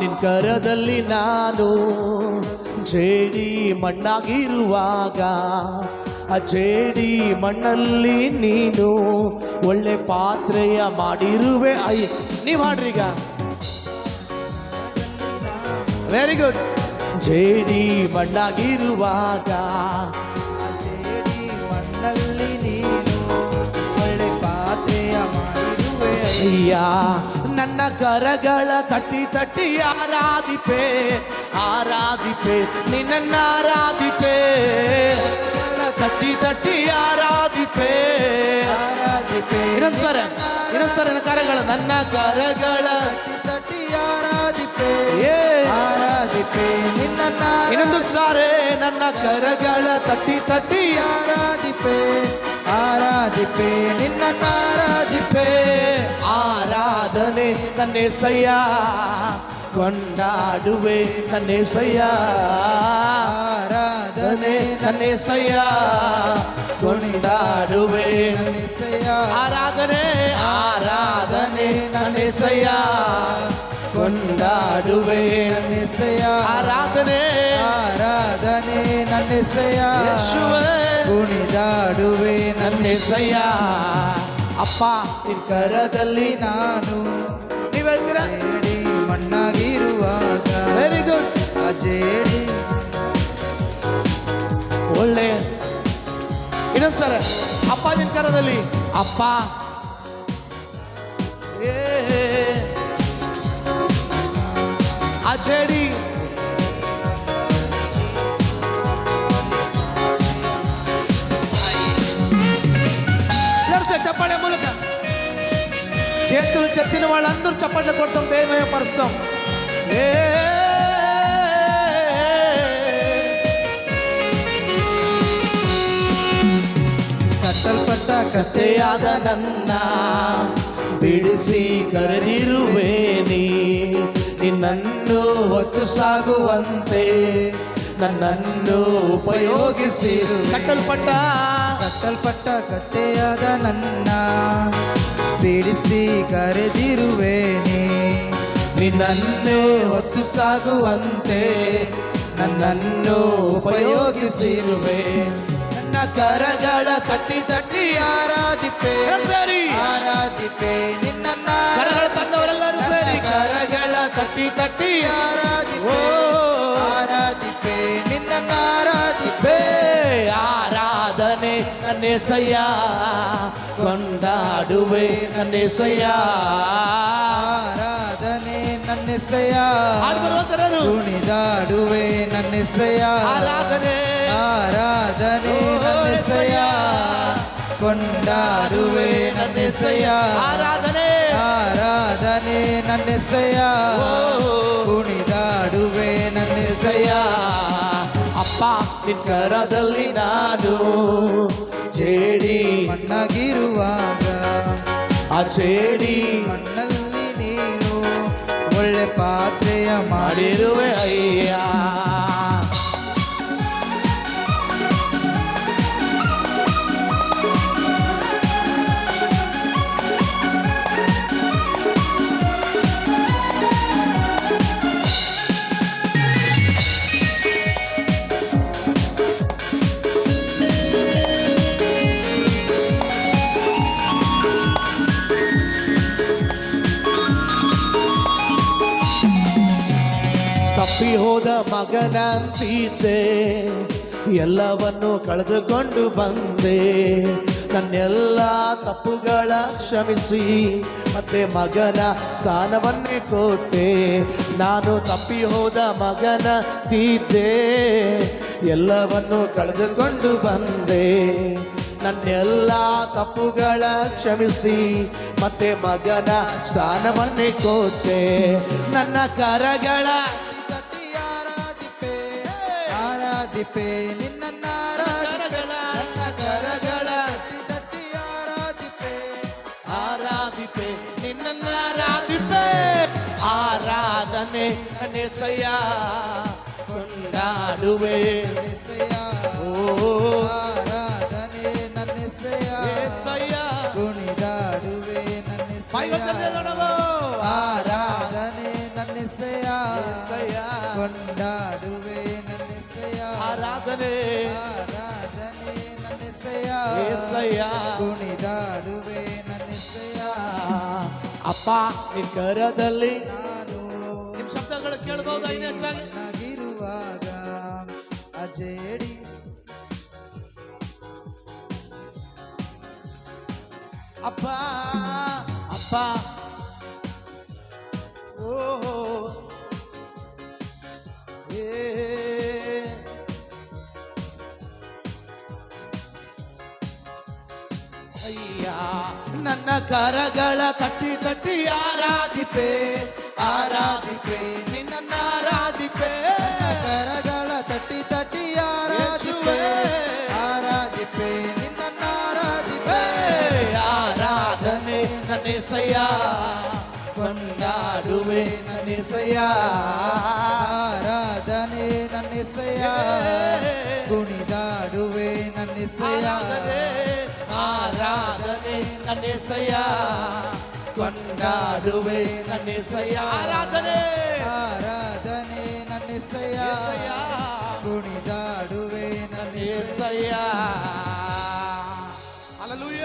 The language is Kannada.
ನಿನ್ ಕರದಲ್ಲಿ ನಾನು ಜೇಡಿ ಮಣ್ಣಾಗಿರುವಾಗ, ಆ ಜೇಡಿ ಮಣ್ಣಲ್ಲಿ ನೀನು ಒಳ್ಳೆ ಪಾತ್ರೆಯ ಮಾಡಿರುವೆ. ಅಯ್ಯ, ನೀವು ಈಗ. ವೆರಿ ಗುಡ್ ಜೇಡಿ ಮಣ್ಣಾಗಿರುವಾಗ ಜೇಡಿ ಮಣ್ಣಲ್ಲಿ ನೀನು ಒಳ್ಳೆ ಪಾತ್ರೆಯ ಮಾಡಿರುವೆ. ಅಯ್ಯ ನನ್ನ ಕರಗಳ ತಟ್ಟಿ ತಟ್ಟಿ ಆರಾಧಿಪೆ ಆರಾಧಿಪೆ ನಿನ್ನ ಆರಾಧಿಪೆ. ತಟ್ಟಿ ತಟ್ಟಿ ಆರಾಧಿಪೆ ಆರಾಧಿಪೆ. ಇನ್ನೊಂದ್ಸರ ಇನ್ನೊಂದ್ಸರ ನನ್ನ ಕರಗಳ ನನ್ನ ಕರಗಳ ತಟ್ಟಿ ತಟ್ಟಿ ಆರಾಧಿಪೆ ಏ. ಆರಾಧಿಪೆ. ನಿನ್ನ ಇನ್ನೊಂದು ಸಾರೆ. ನನ್ನ ಕರಗಳ ತಟ್ಟಿ ತಟ್ಟಿ ಆರಾಧಿಪೆ ಆರಾಧಿಪೆ. ನಿನ್ನ ಆರಾಧಿಪೆ. ಆರಾಧನೆ ಸಯ್ಯ ಕೊಂಡಾಡುವೆ ನನ್ನೆಸಯ್ಯ ಆರಾಧನೆ ನನ್ನೆಸಯ್ಯ ಕೊಂಡಾಡುವೆ ಆರಾಧನೆ ಆರಾಧನೆ ಆರಾಧನೆ ಸಯ್ಯ ಕೊಂಡಾಡುವೆ ನನ್ನೆಸೆಯ ಆರಾಧನೆ ಆರಾಧನೆ ನನ್ನೆಸೆಯ ಯೇಸುವೇ, ಕುಣಿದಾಡುವೆ ನನ್ನೆಸಯ್ಯ ಅಪ್ಪ ನಿನ್ ಕರದಲ್ಲಿ ನಾನು ಹೇಳ್ತೀರಾ ಏಡಿ ಮಣ್ಣಾಗಿರುವಾಗ ವೆರಿ ಗುಡ್ ಅಜೇಡಿ. ಒಳ್ಳೆ ಇನ್ನೊಂದು ಸರ್. ಅಪ್ಪ ನಿಂಕರದಲ್ಲಿ ಅಪ್ಪ. ಆ ಚೇಡಿ ಚಪ್ಪಾಳೆ చేతులు చెత్తిన వాళ్ళందరూ చప్పట్లు కొడతాం దైవమయ పరుస్తాం ఏ ಕಟ್ಟಲ್ಪಟ್ಟ ಕಥೆಯಾದ ನನ್ನ ಬಿಡಿಸಿ ಕರೆದಿರುವೆ ನೀ ನಿನ್ನನ್ನು ಹೊತ್ತು ಸಾಗುವಂತೆ ನನ್ನನ್ನು ಉಪಯೋಗಿಸಿರು ಕಟ್ಟಲ್ಪಟ್ಟ ಕಟ್ಟಲ್ಪಟ್ಟ ಕತ್ತೆಯಾದ ನನ್ನ ಬಿಡಿಸಿ ಕರೆದಿರುವೇನೆ. ನಿನ್ನನ್ನು ಹೊತ್ತು ಸಾಗುವಂತೆ ನನ್ನನ್ನು ಉಪಯೋಗಿಸಿರುವೆ. ನನ್ನ ಕರಗಳ ತಟ್ಟಿ ತಟ್ಟಿ ಆರಾಧಿಪೆ. ಸರಿ. ಆರಾಧಿಪೆ. ನಿನ್ನ ಕರಗಳ ತಂದವರೆಲ್ಲರೂ ಸರಿ. ಕರಗಳ ತಟ್ಟಿ ತಟ್ಟಿ ಆರಾಧಿಪೆ. నేసయ్యా కొండాడువే కన్నేసయ్యా ఆరాధనే నన్నెసయ్యా. కుణిదాడువే ఆరాధనే. ఆరాధనే కొండాడువే నన్నెసయ్యా. ఆరాధనే. ఆరాధనే నన్నెసయ్యా. కుణిదాడువే నన్నెసయ్యా. ಅಪ್ಪ, ನಿನ್ ಕರದಲ್ಲಿ ನಾನು ಚೇಡಿ ಮಣ್ಣಾಗಿರುವಾಗ, ಆ ಚೇಡಿ ಮಣ್ಣಲ್ಲಿ ನೀನು ಒಳ್ಳೆ ಪಾತ್ರೆಯ ಮಾಡಿ ಮಾಡಿರುವೆ ಅಯ್ಯ. ತಪ್ಪಿ ಹೋದ ಮಗನಂತಿದ್ದೆ ಎಲ್ಲವನ್ನು ಕಳೆದುಕೊಂಡು ಬಂದೆ. ತನ್ನೆಲ್ಲ ತಪ್ಪುಗಳ ಕ್ಷಮಿಸಿ, ಮತ್ತೆ ಮಗನ ಸ್ಥಾನವನ್ನೇ ಕೊಟ್ಟೆ. ನಾನು ತಪ್ಪಿ ಹೋದ ಮಗನ ತೀದ್ದೆ ಎಲ್ಲವನ್ನು ಕಳೆದುಕೊಂಡು ಬಂದೆ. ನನ್ನೆಲ್ಲ ತಪ್ಪುಗಳ ಕ್ಷಮಿಸಿ, ಮತ್ತೆ ಮಗನ ಸ್ಥಾನವನ್ನೇ ಕೊಟ್ಟೆ. ನನ್ನ ಕರಗಳ ಆರಾಧಿಪೆ ನಿನ್ನ ಕರಗಳ ನನ್ನ ಕರಗಳ ತಟ್ಟಿ ತಟ್ಟಿ ಆರಾಧಿಪೆ ಆರಾಧಿಪೆ ನಿನ್ನ ಆರಾಧಿಪೆ ಆರಾಧನೆ ನೆಸಯ್ಯ ಕೊಂಡಾಡುವೆ. ನನ್ನೆಸೆಯ ಓ ಆರಾಧನೆ ನನ್ನೆಸೆಯ ಏಸಯ್ಯ ಕುಣಿದಾಡುವೆ ಬಾಯಿ ನನ್ನೆಸೆಯ ನೋಡವು ಆರಾಧನೆ ನನ್ನೆಸೆಯ ಆರಾಧನೆ ಆರಾಧನೆ. ಏಸಯ್ಯ. ಕುಣಿದಾಡುವೆ ಅಪ್ಪ ಈ ಕರದಲ್ಲಿ. ನಾನು ನಿಮ್ ಶಬ್ದಗಳು ಕೇಳಬಹುದು ಇನ್ನು ಹೆಚ್ಚಾಗಿ? ನಗಿರುವಾಗ ಅಜೇಡಿ. ಅಪ್ಪ ಅಯ್ಯ ನನ್ನ ಕರಗಳ ತಟ್ಟಿ ತಟ್ಟಿ ಆರಾಧಿಪೆ ಆರಾಧಿಪೆ ನಿನ್ನ ಆರಾಧಿಪೆ ಕರಗಳ ತಟ್ಟಿ ತಟ್ಟಿ ಆರಾಧಿಪೆ ಆರಾಧಿಪೆ ನಿನ್ನ ಆರಾಧಿಪೆ ಏ, ಆರಾಧನೆ ನನೆಸಯ್ಯ ಕೊಂಡಾಡುವೆ ನನೆಸಯ್ಯ ಆರಾಧನೆ ನನ್ನೆಸೆಯ ಕುಣಿದಾಡುವೆ ನನ್ನೆಸೆಯ ಆರಾಧನೆ ಆರಾಧನೆ ನನೆಸಯ್ಯ నన్నేసయ కొండాడువే నన్నేసయ ఆరాధనే. ఆరాధనే నన్నేసయ కుణిదాడువే నన్నేసయ అలలుయ్య